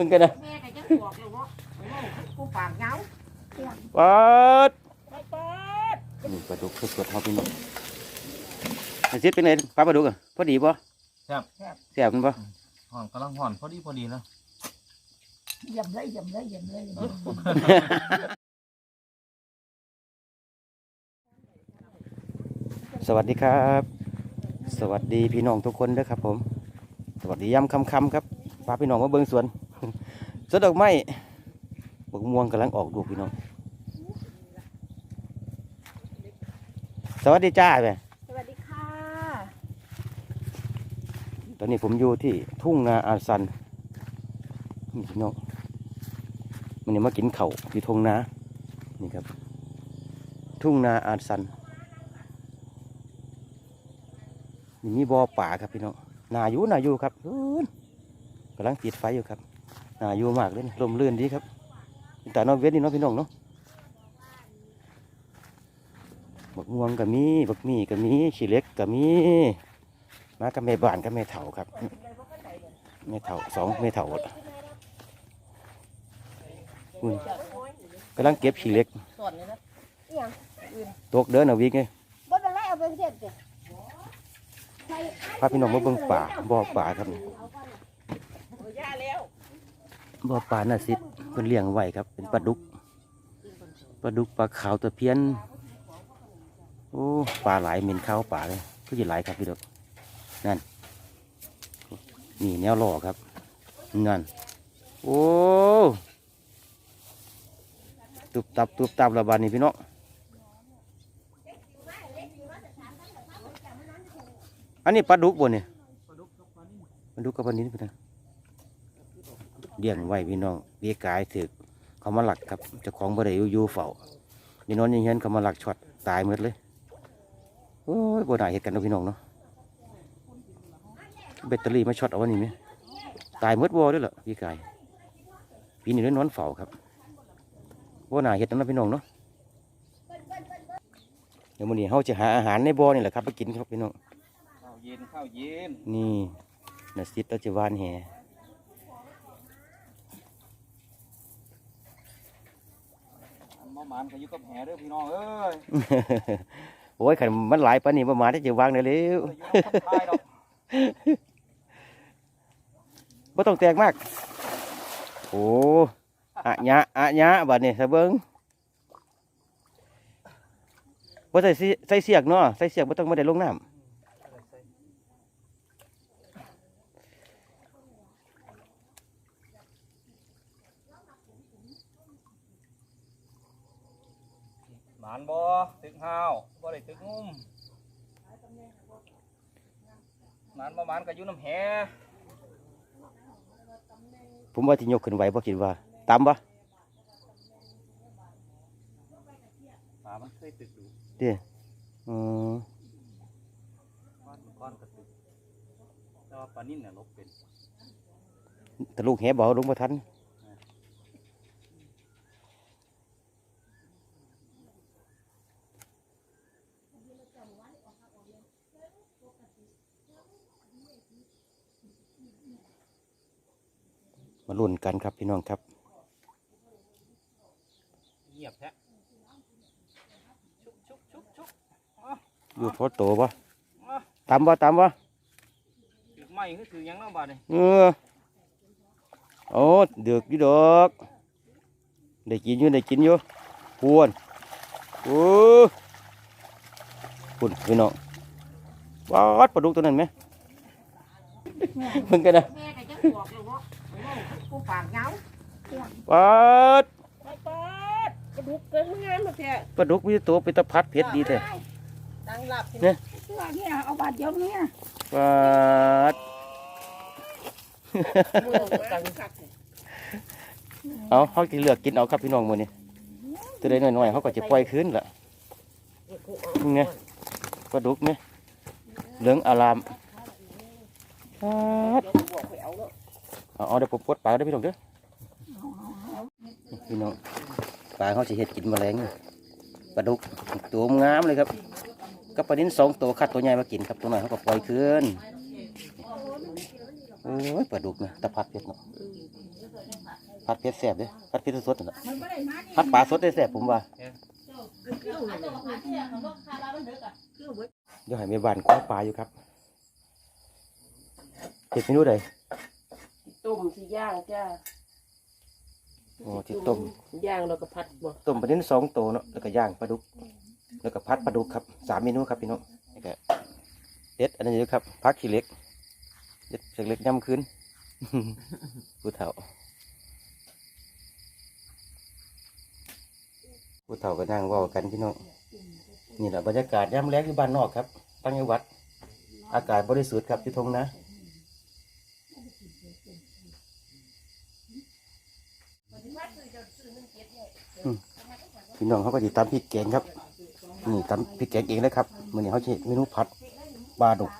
มึงกันนะแม่ก็จะบอกเลยว่าโอ้ยกูปากเหงาปัดไปเปิดนี่ปลาดุกสดๆเขาพี่น้องไอ้ซิดเป็นไงปลาปลาดุกอะพอดีป่ะแซ่บแซ่บมันป่ะห่อนกำลังห่อนพอดีพอดีนะเยี่ยมเลยเยี่ยมเลยเยี่ยมเลยเยี่ยมเลยสวัสดีครับ สวัสดีพี่น้องทุกคนด้วยครับผม สวัสดีย้ำคำๆครับพาพี่น้องมาเบิ่งสวน สวนดอกไม้บกม่วงกำลังออกลูกพี่น้อง สวัสดีจ้าแม่สวัสดีค่ะ ตอนนี้ผมอยู่ที่ทุ่งนาอาซันนี่พี่น้องมันนี่มากินเขา่าวที่ทุ่งนานี่ครับ ทุ่งนาอาซันนี่มีบ่อป่าครับพี่น้องนาอยู่นาอยู่ครับอื้อกำลังติดไฟอยู่ครับ นาอยู่มากเลยนี่ลมลื่นดีครับแต่นอกเวทนี่เนาะพี่น้องเนาะบักม่วงก็มีบักมีก็มีขี้เหล็กก็มีมากับแม่บ้านกับแม่เฒ่าครับแม่เฒ่าสองแม่เฒ่าอุ้ยกำลังเก็บขี้เหล็กส่วนนี้นะตกเดินเอาวิ่งไงบ่เป็นไรเอาไปเสร็จสิพาพี่น้องมาเบิ่งป่าบ่อป่าครับ นี่อ้ยย่าแล้าน่ะสิเพิ่นเลี้ยงไว้ครับ เป็นปลาดุกปลาดุกปลาขาวตะเพียนโอ้ปลาหลายเหม็นข้าวป่าเลยก็จะหลายครับพี่ดอกนั่นนี่แนวหล่อครับนั่นโอ้ตุบตับตุบตับระบาดนี่พี่น้องอันนี้ปลาดุกบ่เนี่ยปลาดุกกับปลานี้พี่นะ เลี้ยงไว้พี่น้องเบี้ยกายถึกเขามาหลักครับเจ้าของบ่ได้อยู่อยู่เฝ้านี่นอนอยังเงี้ยเขามาหลักช็อตตายหมดเลยโอ้ยบ่น่าเหตุกันเนาะพี่น้องเนาะแบตเตอรี่มาช็อตเอาไว้นี่ไหมตายหมดบ่ด้วยเหรอพี่กายปีนี้ได้นอนเฝ้าครับบ่น่าเหตุนะพี่น้องเนาะเดี๋ยวมื้อนี้เฮาจะหาอาหารในบ่อนี่แหละครับไปกินครับพี่น้องข้าวเย็นข้าวเย็นนี่นาซิดเราจะวานแห อันมา หมานก็อยู่กับแห่เด้อพี่น้องเอ้ยโอ้ยขันมันหลายปานนี้ประมาณที่จะวางได้เร็วอยู่กับคนไทยดอกบ่ต้องแตกมาก โอ้อะยะอะยะบัดนี้สะเบิงบ่ใส่สิใส่เสียกเนาะใส่เสียกบ่ต้องมาได้ลงน้ำานบ่ตึกห้าวบ่ได้ตึกงุ่มหมานบ่หมานก็อยู่น้ำแหผมว่าที่ยกขึ้นไหวบ่คิดว่าตามบ่ปลามันเคยตึกดูเด้อือก้อนก้อนก็ตึกแต่ว่าปลานิ่นน่ะลบเป็นตะลูกแหบ่เอาลงบ่ทัน มาลุ้นกันครับพี่น้องครับเงียบแท้ชุบชุบชุบชุบอยู่พอโตบ่ตามบ่ตามบ่ถือไม้คือถือหยังเน้ำบาดนี่เออโอ้เดือกอยู่ดอกได้กินอยู่ได้กินอยู่พวนโอ้ปุ่นพี่น้องวัดปลาดุกตัวนั้นไหมมึงกันนะ กูปากเหงาวัดไปเปิดกระดูกเกินงานมาแท้ปลาดุกมีตัวเป็นตะพัดเผ็ดดีแท้ดังหลับเนี่ยเสื้อเนี่ยเอาบาดเดียวเนี่ยวัดมือดังคักเนี่ยเอาเขาจะเลือกกินเอาครับพี่น้องมื้อนี้ตัวใดน้อยๆเขาก็จะปล่อยคืนละนี่ไงปลาดุกไหมเหลืองอารามวัดเดี๋ยวกูบอกไปเอาเนาะ เอาเอเดี๋ยวผมปลดปลาได้พี่น้องเด้อพี่น้องปลาเขาจะเห็ดกินแมลงปลาดุกตัวงามเลยครับก็ปลานิ้นสองตัวคัดตัวใหญ่มากินครับตัวหน่อยเขาก็ปล่อยคืนโอ้ยปลาดุกนะตะพัดเผ็ดเนาะพัดเพชรแสบเด้อพัดเพชรสดๆนะพัดปลาสดได้แสบผมว่าเดี๋ยวให้แม่บ้านก้อปลาอยู่ครับเห็ดเมนูใด ต้มสิย่างจ้าโอ้ที่ต้ม ย่างแล้วก็ผัดบ่ต้มปลาเน้นสองตัวเนาะแล้วก็ย่างปลาดุก แล้วก็พัดปลาดุกครับสามเมนูครับพี่น้องแล้วก็เด็ดอันนี้ด้วยครับพักขี้เหล็กเด็ดขี้เหล็กย่ำคืนผู้เฒ่าผู้เฒ่าก็นั่งเว่ากันพี่น้องนี่แหละบรรยากาศย่ำแรงอยู่บ้านนอกครับตั้งจังหวัด อากาศบริสุทธิ์ครับที่ทงนะ พี่น้องเขาก็จะตำพริกแกงครับนี่ตำพริกแกงเองเลยครับมื่อนี้เขาจะเมนูผัดปลาดุก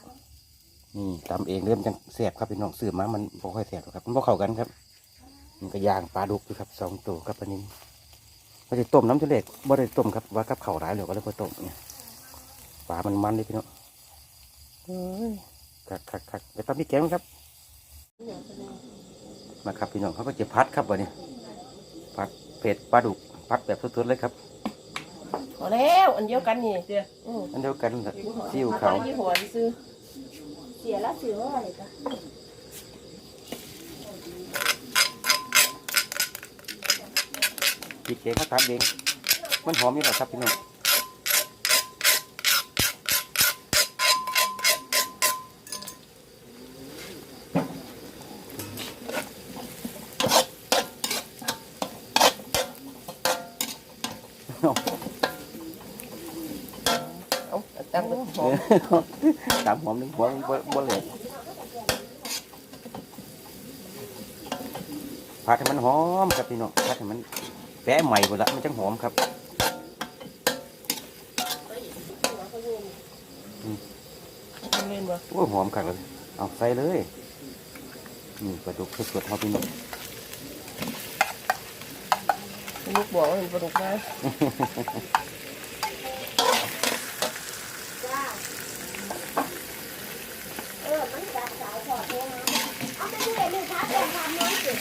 นี่ตำเองเริ่มจังแสบครับพี่น้องซื้อมามันบ่ค่อยแสบหรอกครับมันบ่เข้ากันครับมันก็ย่างปลาดุกอยู่ครับสองตัวครับอันนี้เราจะต้มน้ำทะเลกบ่ได้ต้มครับว่ากับข้าวร้ายเหลือก็เลยบ่ต้มเนี่ยปลามันมันเลยพี่น้องเอ้ยคักคักคักไปตำพริกแกงครับมาครับพี่น้องเขาก็จะพัดครับวันนี้พัดเผ็ดปลาดุก พัดแบบสดๆเลยครับ พอแล้วอันเดียวกันนี่เด้ออืออันเดียวกันครับซีอิ๊วมาขาวยี่ห้อซื้อเสียแล้วเสียอะไรกันพริกแกงเขาทำเองมันหอมอยู่แล้วครับพี่น้อง เอาตั้งไว้ห อมตามหอมหนึ่งหัวบ่บ่เหลยผัดให้มันหอมครับพี่น้องผัดให้มันแปะใหม่หมดละมันจังหอมครับเล่นบ่โอ้ยหอมคักเลยเอาใส่เลยนี่ปลาดุกสดๆเขาพี่น้องลูกบอกว่าเห็นปลาดุกนะเออมันจับสาวขอโทษนะเอาไปที่ไหนลูกค้าแต่งทำน้อยสิ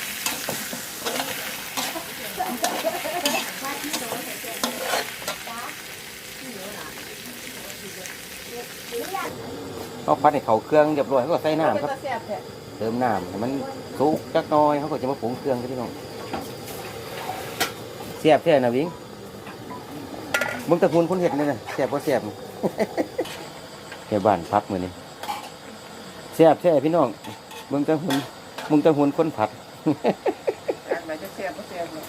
เขาผัดให้เขาเครื่องเรียบร้อยเขาก็ใส่น้ำครับ แซ่บแท้เติมน้ำให้มันสุกจักหน้อยเขาก็จะมาปรุงเครื่องครับพี่น้องเสียบแท้นะวิงมึงตะพุนคนเห็ดนี่นะเสียบก็เสียบ แค่บ้านพักมือนี่เสียบแท้พี่น้องมึงตะหุนมึงตะหุนคนผัด อักไหนจะแซ่บบ่แซ่บบ่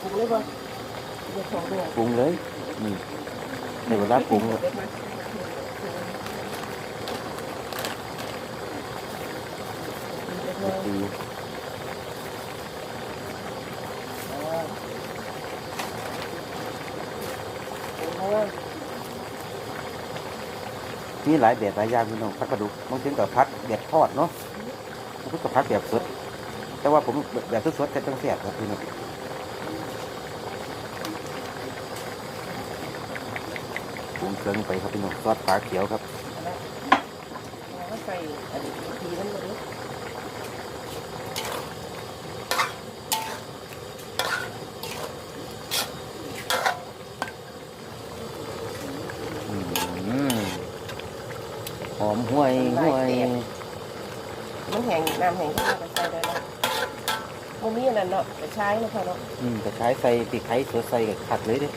ปรุงเลยบ่ ปรุงเลยนี่ในเวลาปรุงดี๋ยวมาเดี๋ยวมาดีมีหลายแบบหลายอย่างพี่น้องพัดกระดูกบางทีก็พัดแบบทอดเนาะบางทีก็พัดแบบสด แต่ว่าผมแบบสดๆแต่ต้องเสียบครับพี่น้อง รุงเครื่องไปครับพี่น้องซอสปลาเขียวครับแล้วก็ใส่อันนี้ทีนั้นเลยอืมหอมห่วยห่วยมันแห้งน้ำแห้งก็มาใส่ได้แล้วมันมีอันนั้นเนาะไปใช้เนาะพอเนาะอืมแต่ใช้ใส่ปีกไข่สดใส่กับขัดเลยเด้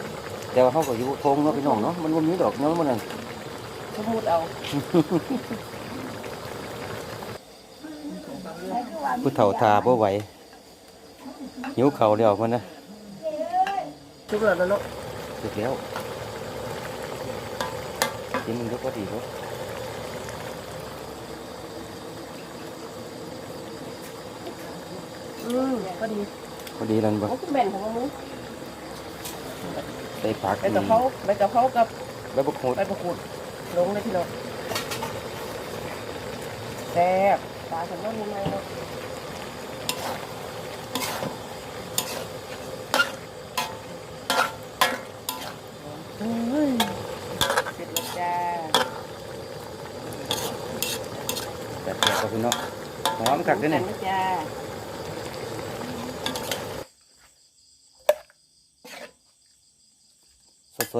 แต่ว่าเขาก็อยู่ทงเนาะพี่น้องเนาะมันบ่มีดอกเนาะมันนั่นสมมุติเอาผู้เฒ่าทาบ่ไหวหิวเข่าวแล้วมันนะทุกเรื่องแล้วเนาะเสร็จแล้วกินมันก็พอดีครับอืมพอดีพอดีแล้วบ่เขาก็แม่นของมึง ใส่ผักใบกะเพราใบกะเพรากับใบบักโขดใบมะกรูดลงเลยพี่น้องแซ่บปลาฉันว่ามีไหมเนาะเฮ้ยเสร็จแล้วจ้าแต่เสียบครับพี่น้องหอมคักเด้อเนี่ยนะจ้า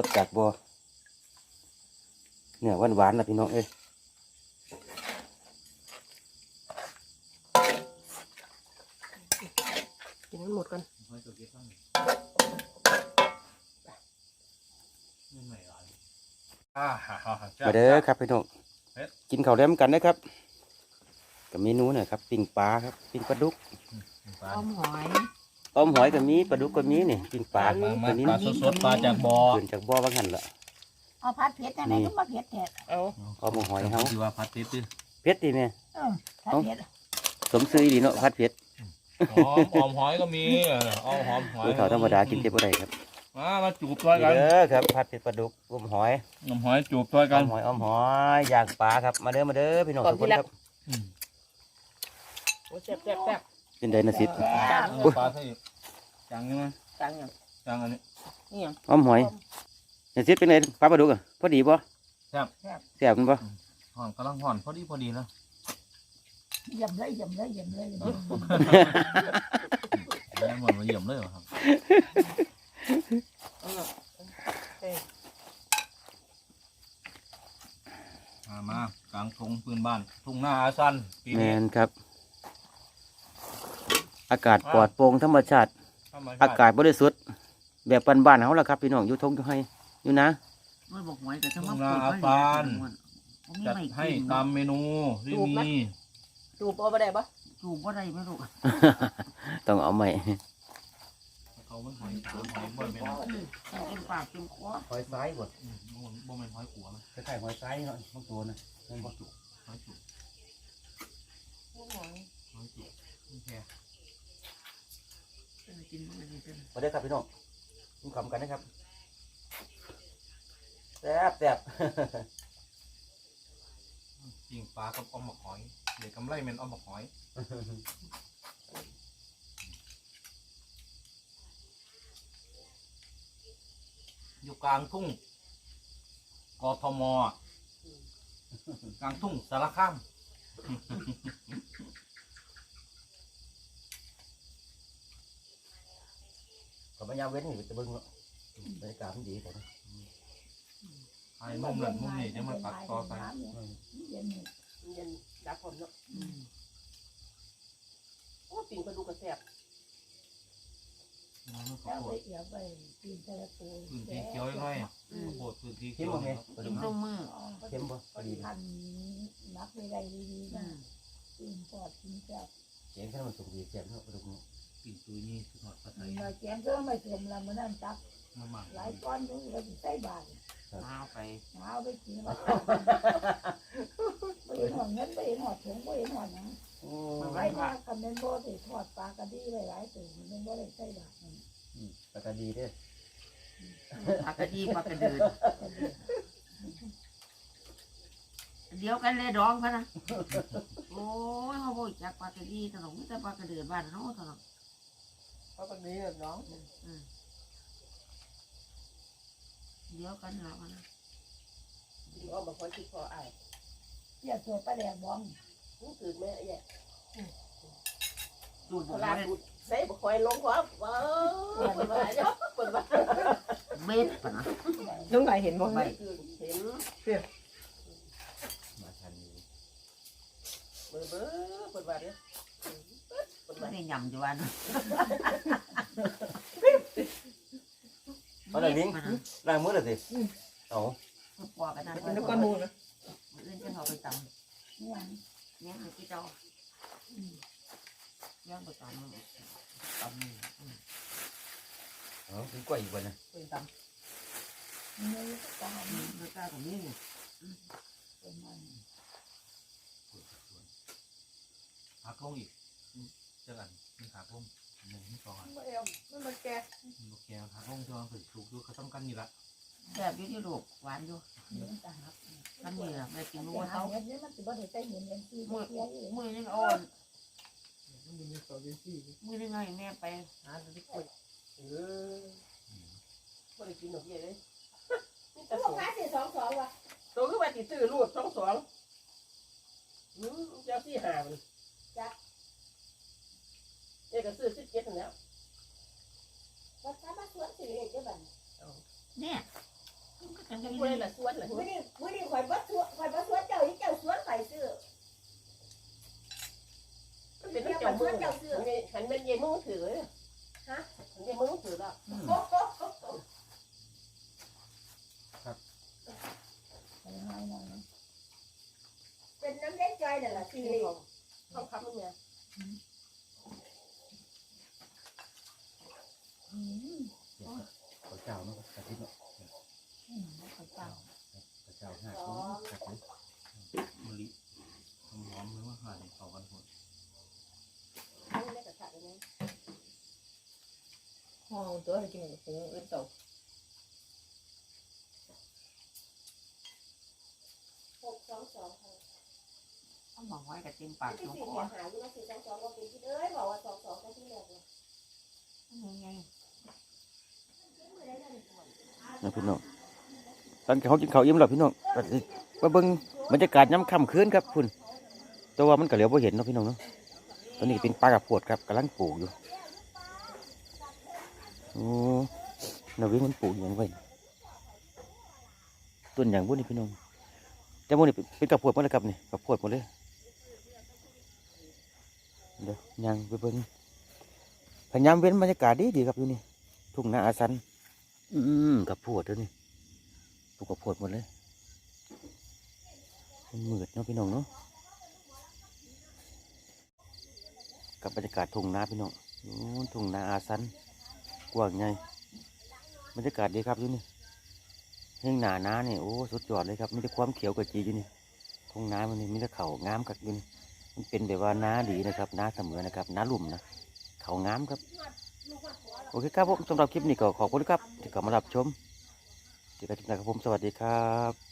ดๆจากบัวเนี่ยหวานๆนะพี่น้องเอ้ยกินให้หมดกันหอยตัวเก็บบ้างไม่ใหม่หรออ่าฮ่าฮ่าฮ่าจ้ามาเด้อครับพี่น้องเฮ็ดกินข้าวแล้มกันนะครับกับเมนูเนี่ยครับปิ้งปลาครับปิ้งปลาดุกปลาต้มหอย อ้อมหอยก็มีปลาดุกก็มีนี่ปิ้งปลาปลาตัวนี้ปลาสดๆปลาจากบ่อเกินจากบ่อบางหันละเอาพัดเพชรอะไรก็มาเพชรแท้เอาอ้อมหอยเฮาคือว่าพัดติดดิเพชรดีแม่เออพัดเพชรสมซื้อดีเนาะพัดเพชรหอมหอมหอยก็มีเออเอาหอมหอยโดยเขาธรรมดากินเจ็บบ่ได้ครับมามาจูบตัวกันเด้อครับพัดเพชรปลาดุกอ้อมหอยน้ำหอยจูบตัวอ้กัอนมหอยอ้อมหอยย่างปลาครับมาเด้อมาเด้อพี่น้องทุกคนครับอืมโอ้แซ่บแซ่บแซ่บ เป็นไดนะสิเอาปลาใส่จังใช่ไหมจังยังจังอันนี้นี่ยังอ้อมหอยนะสิเป็นไงปลาปลาดุกอะพอดีบ่แซ่บแซ่บมันบ่ห่อนกำลังห่อนพอดีพอดีแล้วเยี่ยมเลยเยี่ยมเลยเยี่ยมเลยเยี่ยมเลยแล้วมันมาเยี่ยมเลยเหรอครับเอาล่ะเอ้ยมามากลางทงพื้นบ้านทุ่งนาอาซันปีแมนี้นครับ อากาศปลอดโปร่งธรรมชาติธรรมชติ อากาศบริสุทธิ์แบบบ้านๆเขาล่ะครับพี่น้องอยู่ทงอยู่ให้อยู่นะไม่บอกหวยแต่ถ้าทุ่มางนาเปิดอาไว้ซันผมจัดไม่ให้กินตามเมนูที่มีจูบเอาไปได้ปะจูบว่าได้ไม่รู้ต้องเอาใหม่เขาเป็นหอยขาวหอยบ่เป็นเต็มปากเต็มคอหอยซ้ายบดอืมบ่เป็นหอยขัวมันคล้ายๆหอยซ้ายเนาะบางตัวนะนั่นบ่ถูกหอยจุกหอยจุกนี่แค่ กินมันนี่เป็นมาเด้อครับพี่น้องกินขำกันนะครับแซ่บแซ่บ ยิงปลากับอ้อมหมกหอยเดี๋ยวกำไรเป็นอ้อมหมกหอยอยู่กลางทุ่งกทมอะกลางทุ่งสารคาม ขอมายามเว้นนี่จะเบิ่งเนาะบรรยากาศมันดีแต่นะไอ้มุมนั้นมุมนี้จะมาตัดต่อไปเย็นนี่เย็นดับผมเนาะโอ้ปิ่งปลาดุกกระแซ่บแล้วไปเอี่ยวไปปีนทะเลปูพื้นที่เขียวอีกหน่อยโบดพื้นที่เข้เขีมยวบ่แม่นี่ปลากิดุนกตรงมือเข้มบ่พอดีพันนับไปได้ดีๆนะปีนปอดปีนแซ่บเสียงแค่มันสูงดีแซ่บเนาะปลาดุกเนาะ ปิ่นตุยนี่คือทอดผัดไทยมาแกงก็ไม่เค็มละมันนั่นตักมาหมักหลายก้อนอยู่ก็ใส่บาทเอาไปเอาไปกินมาไปเห็นหอดเงินไปเห็นหอดถุงไปเห็นหอดหนังโอ้ไปมากันเป็นโบได้ทอดปลากระดีหลายๆตัวเป็นโบได้ใส่บาทอืมปลากระดีเด้อปากกระดีปากกระเดินเดียวกันเลยดองพะนะ โอ้ยเขาบอกจากปากกระดีถนนแต่ปากกระเดินบ้านเขาถนน เพราะปลาดีแบบน้องเดียวกันแล้วนะกินอ้อมบางคนที่พออายเสียตัวปลาแดงบองนี่คือแม่ไอ้แย่จูบเวบอกลาว่าดูใส่บุคอยลงหัวว้าวเปิดมาเนาะเปิดมาเบ็ดปะนะน้องไหนเห็นบ่ไหมเห็นมาทันนี้เบอร์เบอร์เปิดมาเนี่ย เปิดไม่มาได้ยำจุวันเอาละลิงล้างมือเลยสิเอาปอกกันนะเป็นก้อนมูลนะอื่น จะเขาไปตเนี่ยำเนี่ยมันที่เจ้าย่างไปตำตำเอาเป็นกล้วยอีกวันนะเป็นตนี่ตามเนื้อตาของนี่เป็นมันหักลงอีกอืมเจอกันมีหักลงหนึ่งสองอันำไม่เอาไม่มาแกลูกแกวหักลงจนถึงถูกดูเขาต้องกันอยู่ละแบบอยู่ที่ลูกหวานอยู่เนื้อตาหักมันนี่แหละไม่กินรู้แต่ว่าหาเขาเงินเนี่ยมันสิบ่ได้ใส่เงินเงินที่มือเสียอยู่มือยังอ่อนมือยังไงแม่ไปหาตัวที่กล้วยเออไม่ได้กินหรอกเย่เลยนี่แต่แต่พสวอกงค้าสิสองสองว่ะตัวคือว่าติดซื้อรูดสองสองอืมเจ้าสี่หามัน เอกก็ซื้อสิบเจ็ดนั่นแหล้วก็สามารถสวนสิเลยได้บัดเนี่ยมันก็จะผู้ใดละสวนละมื้อนี้มื้อนี้ข่อยบ่สวนข่อยบ่สวนเจ้าอีเจ้าสวนข่อยซื้อมันเป็นน้ำเจ้ามือหันเป็นเย่มือถือเลยฮะหันเย่มือถือแล้วเป็นน้ำเล็กจอยนั่นล่ะสิที่เขาเขาคับมัน เนี่ยข้าวเจ้าเนาะกะทิเนาะข้าวเจ้าห้าชิ้นกะทิมะลิหอมๆหรือว่าหั่นเข้ากันหมดมันไม่กระชับเลยนะห้องตัวให้กินกับปูอึดตกหกสองสองค่ะต้องบอกไว้กับเต็มปากที่สองสี่คเสียนหายอยู่ว่าสี่สองสองว่าเป็นที่เอ้ยบอกว่าสองสองก็ที่แรกเลยยังไง นะพี่น้องตอนเขากินข้าวอิ่มแล้วพี่น้องมาเบิ่งบรรยากาศย้ำค่ำคืนครับคุณแต่ว่ามันก็เหลียวไ่เห็นเนาะพี่น้องเนาะตอนนี้เป็นปลากระพวดครับกำลังปลูกอยู่โอ้นาวิมันปลูกอย่างไว้ต้นอย่างพวกนี้พี่น้องแต่พวกนี้เป็นกระพวดหมดเลยครับนี่กระพวดหมดเลยเดี๋ยวยังไปเบิ่งพยายามเว้นบรรยากาศดีดีครับอยู่นี่ทุ่งนาอาสัน อืมกระโพดเด้อนี่ปลูกกระโพดหมดเลยมันมืดเนาะพี่น้องเนาะกับบรรยากาศทุ่งนาพี่น้องทุ่งนาอาสันกว้างใหญ่บรรยากาศดีครับอยู่นี่เฮงหนานาเนี่ยโอ้สุดยอดเลยครับมีแต่ความเขียวกระจีอยู่นี่ทุ่งนามันนี่มีแต่เขางามกักอยู่นี่มันเป็นแบบว่านาดีนะครับนาเสมอนะครับนาลุ่มนะเขางามครับ โอเคครับผมสำหรับคลิปนี้ก็ขอบคุณครับที่เข้ามารับชมเจอกันใหม่ครับผมสวัสดีครับ